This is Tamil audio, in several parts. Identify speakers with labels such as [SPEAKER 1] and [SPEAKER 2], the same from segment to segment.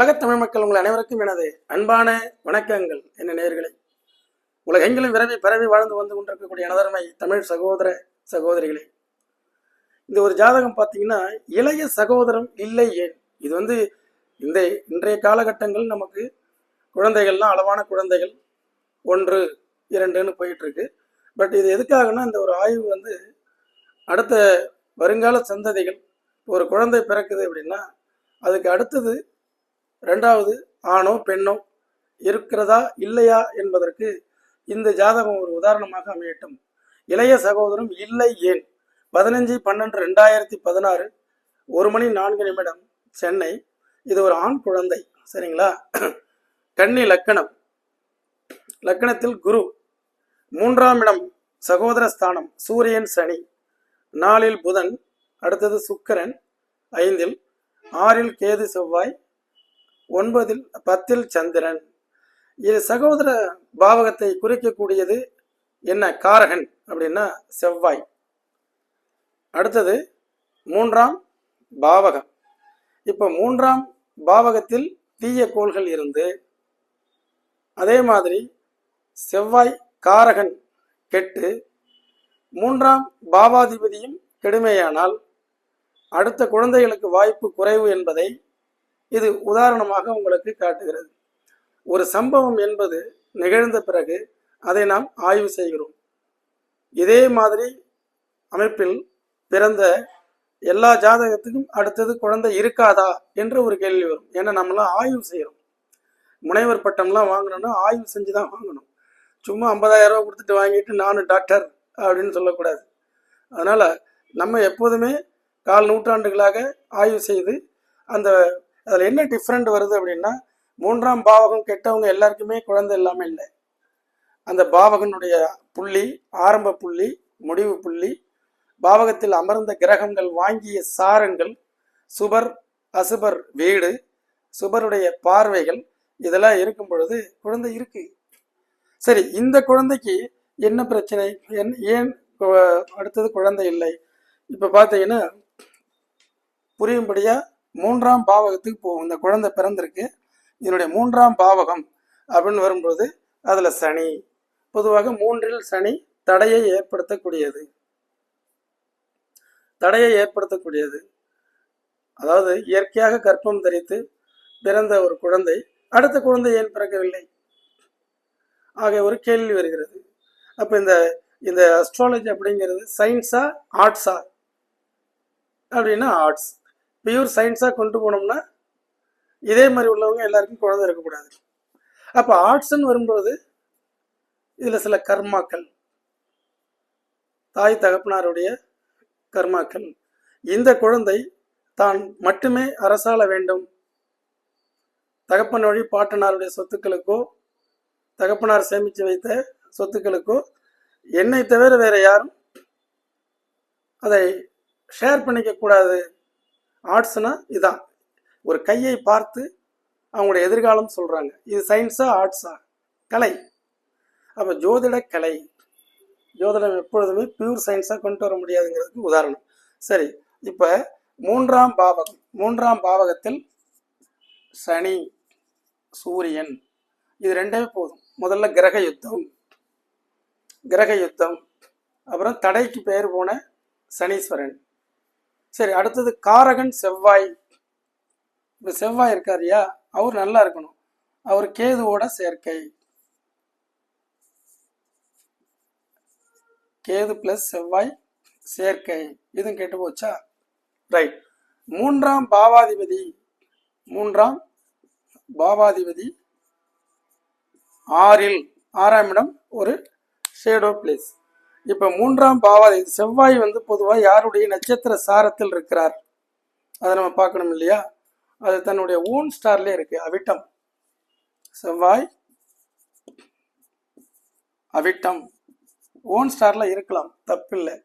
[SPEAKER 1] உலகத் தமிழ் மக்கள் உங்கள் அனைவருக்கும் எனது அன்பான வணக்கங்கள் என்ன நேர்களை உலகெங்கிலும் விரவி பரவி வாழ்ந்து வந்து கொண்டிருக்கக்கூடிய அனதர்மை தமிழ் சகோதர சகோதரிகளே. இந்த ஒரு ஜாதகம் பார்த்தீங்கன்னா இளைய சகோதரம் இல்லை ஏன்? இது வந்து இந்த இன்றைய காலகட்டங்கள் நமக்கு குழந்தைகள்லாம் அளவான குழந்தைகள் ஒன்று இரண்டுன்னு போயிட்டு இருக்கு பட் இது எதுக்காகனா இந்த ஒரு ஆய்வு வந்து அடுத்த வருங்கால சந்ததிகள் ஒரு குழந்தை பிறக்குது அப்படின்னா அதுக்கு அடுத்தது ரெண்டாவது ஆணோ பெண்ணோ இருக்கிறதா இல்லையா என்பதற்கு இந்த ஜாதகம் ஒரு உதாரணமாக அமையட்டும். இளைய சகோதரம் இல்லை ஏன்? பதினஞ்சு பன்னெண்டு ரெண்டாயிரத்தி பதினாறு ஒரு மணி நான்கு நிமிடம் சென்னை. இது ஒரு ஆண் குழந்தை சரிங்களா? கன்னி லக்கணம். லக்கணத்தில் குரு. மூன்றாம் இடம் சகோதர ஸ்தானம் சூரியன் சனி. நாலில் புதன் அடுத்தது சுக்கரன். ஐந்தில் ஆறில் கேது செவ்வாய். ஒன்பதில் பத்தில் சந்திரன். இது சகோதர பாவகத்தை குறிக்கக்கூடியது என்ன? காரகன் அப்படின்னா செவ்வாய். அடுத்தது மூன்றாம் பாவகம். இப்போ மூன்றாம் பாவகத்தில் தீய கோள்கள் இருந்து அதே மாதிரி செவ்வாய் காரகன் கெட்டு மூன்றாம் பாவாதிபதியும் கெடுமையானால் அடுத்த குழந்தைகளுக்கு வாய்ப்பு குறைவு என்பதை இது உதாரணமாக உங்களுக்கு காட்டுகிறது. ஒரு சம்பவம் என்பது நிகழ்ந்த பிறகு அதை நாம் ஆய்வு செய்கிறோம். இதே மாதிரி அமைப்பில் பிறந்த எல்லா ஜாதகத்துக்கும் அடுத்தது குழந்தை இருக்காதா என்ற ஒரு கேள்வி வரும். ஏன்னா நம்மளாம் ஆய்வு செய்கிறோம். முனைவர் பட்டம்லாம் வாங்கணும்னா ஆய்வு செஞ்சு தான் வாங்கணும். சும்மா ஐம்பதாயிரம் ரூபா கொடுத்துட்டு வாங்கிட்டு நானும் டாக்டர் அப்படின்னு சொல்லக்கூடாது. அதனால் நம்ம எப்போதுமே கால் நூற்றாண்டுகளாக ஆய்வு செய்து அந்த அதில் என்ன டிஃப்ரெண்ட் வருது அப்படின்னா மூன்றாம் பாவகம் கெட்டவங்க எல்லாருக்குமே குழந்தை இல்லாமல் இல்லை. அந்த பாவகனுடைய புள்ளி ஆரம்ப புள்ளி முடிவு புள்ளி பாவகத்தில் அமர்ந்த கிரகங்கள் வாங்கிய சாரங்கள் சுபர் அசுபர் வீடு சுபருடைய பார்வைகள் இதெல்லாம் இருக்கும் பொழுது குழந்தை இருக்கு. சரி இந்த குழந்தைக்கு என்ன பிரச்சனை? என் ஏன் அடுத்தது குழந்தை இல்லை? இப்போ பார்த்தீங்கன்னா புரியும்படியாக மூன்றாம் பாவகத்துக்கு போகும் இந்த குழந்தை பிறந்திருக்கு. இதனுடைய மூன்றாம் பாவகம் அப்படின்னு வரும்போது அதில் சனி. பொதுவாக மூன்றில் சனி தடையை ஏற்படுத்தக்கூடியது. தடையை ஏற்படுத்தக்கூடியது. அதாவது இயற்கையாக கர்ப்பம் தரித்து பிறந்த ஒரு குழந்தை அடுத்த குழந்தை ஏன் பிறக்கவில்லை? ஆக ஒரு கேள்வி வருகிறது. அப்போ இந்த இந்த அஸ்ட்ராலஜி அப்படிங்கிறது சயின்ஸா ஆர்ட்ஸா அப்படின்னா ஆர்ட்ஸ் பியூர் சயின்ஸாக கொண்டு போனோம்னா இதே மாதிரி உள்ளவங்க எல்லாருக்கும் குழந்தை இருக்கக்கூடாது. அப்போ ஆர்ட்ஸ்ன்னு வரும்போது இதில் சில கர்மாக்கள். தாய் தகப்பனாருடைய கர்மாக்கள். இந்த குழந்தை தான் மட்டுமே அரசாள வேண்டும். தகப்பன் வழி பாட்டனாருடைய சொத்துக்களுக்கோ தகப்பனார் சேமித்து வைத்த சொத்துக்களுக்கோ என்னை தவிர வேற யாரும் அதை ஷேர் பண்ணிக்க கூடாது ஆர்ட்ஸ்னா இதான். ஒரு கையை பார்த்து அவங்களுடைய எதிர்காலம் சொல்கிறாங்க இது சயின்ஸா ஆர்ட்ஸா கலை. அப்போ ஜோதிட கலை. ஜோதிடம் எப்பொழுதுமே பியூர் சயின்ஸாக கொண்டு வர முடியாதுங்கிறதுக்கு உதாரணம். சரி இப்போ மூன்றாம் பாவகம். மூன்றாம் பாவகத்தில் சனி சூரியன். இது ரெண்டே போதும். முதல்ல கிரக யுத்தம். கிரக யுத்தம். அப்புறம் தடைக்கு பெயர் போன சனீஸ்வரன். சரி அடுத்தது காரகன் செவ்வாய். இப்போ செவ்வாய் இருக்காருயா? அவர் நல்லா இருக்கணும். அவர் கேதுவோட சேர்க்கை. கேது பிளஸ் செவ்வாய் சேர்க்கை. இதுவும் கேட்டு போச்சா? ரைட் மூன்றாம் பாவாதிபதி. மூன்றாம் பாவாதிபதி ஆறில் ஆறாம் இடம் ஒரு ஷேடோ பிளேஸ் இப்போ மூன்றாம் பாவாதிபதி செவ்வாய் வந்து பொதுவாக யாருடைய நட்சத்திர சாரத்தில் இருக்கிறார்? அதை நம்ம பார்க்கணும் இல்லையா? அது தன்னுடைய ஓன் ஸ்டார்லேயே இருக்கு அவிட்டம். செவ்வாய் அவிட்டம். ஓன் ஸ்டார்ல இருக்கலாம் தப்பில்லை.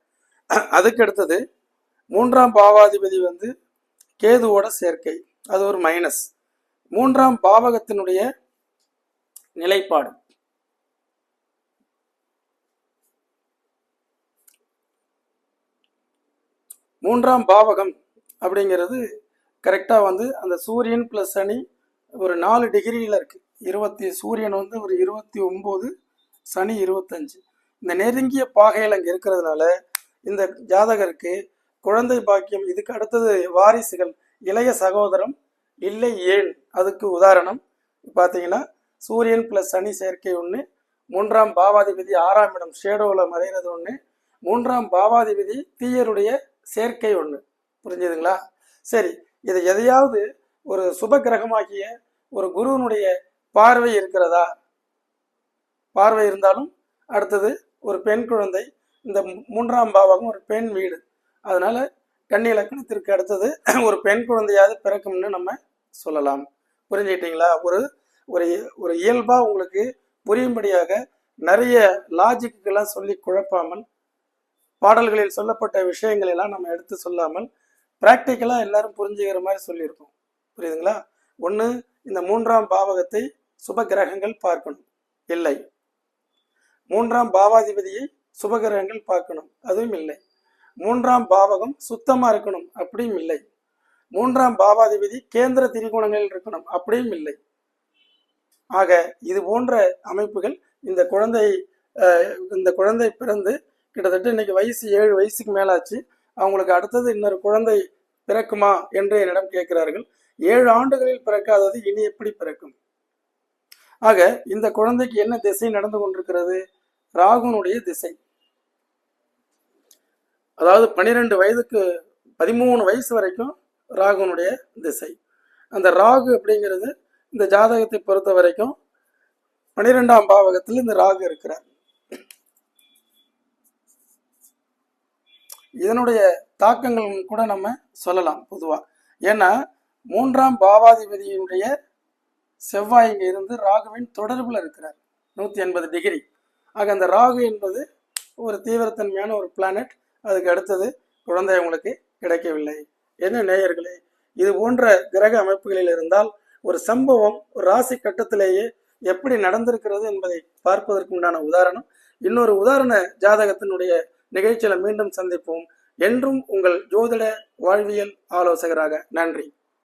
[SPEAKER 1] அதுக்கு அடுத்தது மூன்றாம் பாவாதிபதி வந்து கேதுவோட சேர்க்கை. அது ஒரு மைனஸ் மூன்றாம் பாவகத்தினுடைய நிலைப்பாடு. மூன்றாம் பாவகம் அப்படிங்கிறது கரெக்டாக வந்து அந்த சூரியன் ப்ளஸ் சனி ஒரு நாலு டிகிரியில் இருக்குது இருபத்தி சூரியன் வந்து ஒரு இருபத்தி ஒம்பது சனி இருபத்தஞ்சு. இந்த நெருங்கிய பாகையில் அங்கே இருக்கிறதுனால இந்த ஜாதகருக்கு குழந்தை பாக்கியம் இதுக்கு அடுத்தது வாரிசுகள் இளைய சகோதரம் இல்லை ஏன்? அதுக்கு உதாரணம் பார்த்தீங்கன்னா சூரியன் ப்ளஸ் சனி சேர்க்கை ஒன்று மூன்றாம் பாவாதிபதி ஆறாம் இடம் ஷேடோவில் மறைகிறது ஒன்று மூன்றாம் பாவாதிபதி தீயருடைய சேர்க்கை ஒன்று புரிஞ்சுதுங்களா? சரி இது எதையாவது ஒரு சுப கிரகமாகிய ஒரு குருவனுடைய பார்வை இருக்கிறதா? பார்வை இருந்தாலும் அடுத்தது ஒரு பெண் குழந்தை இந்த மூன்றாம் பாவகம் ஒரு பெண் வீடு. அதனால கன்னி இலக்கணத்திற்கு அடுத்தது ஒரு பெண் குழந்தையாவது பிறக்கும்னு நம்ம சொல்லலாம். புரிஞ்சுக்கிட்டீங்களா? ஒரு ஒரு ஒரு இயல்பாக உங்களுக்கு புரியும்படியாக நிறைய லாஜிக்கெல்லாம் சொல்லி குழப்பாமல் பாடல்களில் சொல்லப்பட்ட விஷயங்கள் எல்லாம் நம்ம எடுத்து சொல்லாமல் ப்ராக்டிக்கலாக எல்லாரும் புரிஞ்சுக்கிற மாதிரி சொல்லியிருக்கோம். புரியுதுங்களா? ஒன்று இந்த மூன்றாம் பாவகத்தை சுப கிரகங்கள் பார்க்கணும். இல்லை. மூன்றாம் பாவாதிபதியை சுபகிரகங்கள் பார்க்கணும். அதுவும் இல்லை. மூன்றாம் பாவகம் சுத்தமாக இருக்கணும். அப்படியும் இல்லை. மூன்றாம் பாவாதிபதி கேந்திர திரிகோணங்களில் இருக்கணும். அப்படியும் இல்லை. ஆக இது போன்ற அமைப்புகள் இந்த குழந்தை இந்த குழந்தை பிறந்து கிட்டத்தட்ட இன்னைக்கு வயசு ஏழு வயசுக்கு மேலாச்சு. அவங்களுக்கு அடுத்தது இன்னொரு குழந்தை பிறக்குமா என்று என்னிடம் கேட்கிறார்கள். ஏழு ஆண்டுகளில் பிறக்காதது இனி எப்படி பிறக்கும்? ஆக இந்த குழந்தைக்கு என்ன திசை நடந்து கொண்டிருக்கிறது? ராகுனுடைய திசை. அதாவது பன்னிரெண்டு வயதுக்கு பதிமூணு வயசு வரைக்கும் ராகுனுடைய திசை. அந்த ராகு அப்படிங்கிறது இந்த ஜாதகத்தை பொறுத்த வரைக்கும் பன்னிரெண்டாம் பாவகத்தில் இந்த ராகு இருக்கிறார். இதனுடைய தாக்கங்கள் கூட நம்ம சொல்லலாம் பொதுவா. ஏன்னா மூன்றாம் பாவாதிபதியினுடைய செவ்வாயில் இருந்து ராகுவின் தொடர்புல இருக்கிறார். நூத்தி எண்பது டிகிரி. ஆக அந்த ராகு என்பது ஒரு தீவிரத்தன்மையான ஒரு பிளானட் அதுக்கு அடுத்தது குழந்தை உங்களுக்கு கிடைக்கவில்லை. என்ன நேயர்களே? இது போன்ற கிரக அமைப்புகளில் இருந்தால் ஒரு சம்பவம் ஒரு ராசி கட்டத்திலேயே எப்படி நடந்திருக்கிறது என்பதை பார்ப்பதற்கு உண்டான உதாரணம். இன்னொரு உதாரண ஜாதகத்தினுடைய நிகழ்ச்சியில மீண்டும் சந்திப்போம். என்றும் உங்கள் ஜோதிட வாழ்வியல் ஆலோசகராக நன்றி.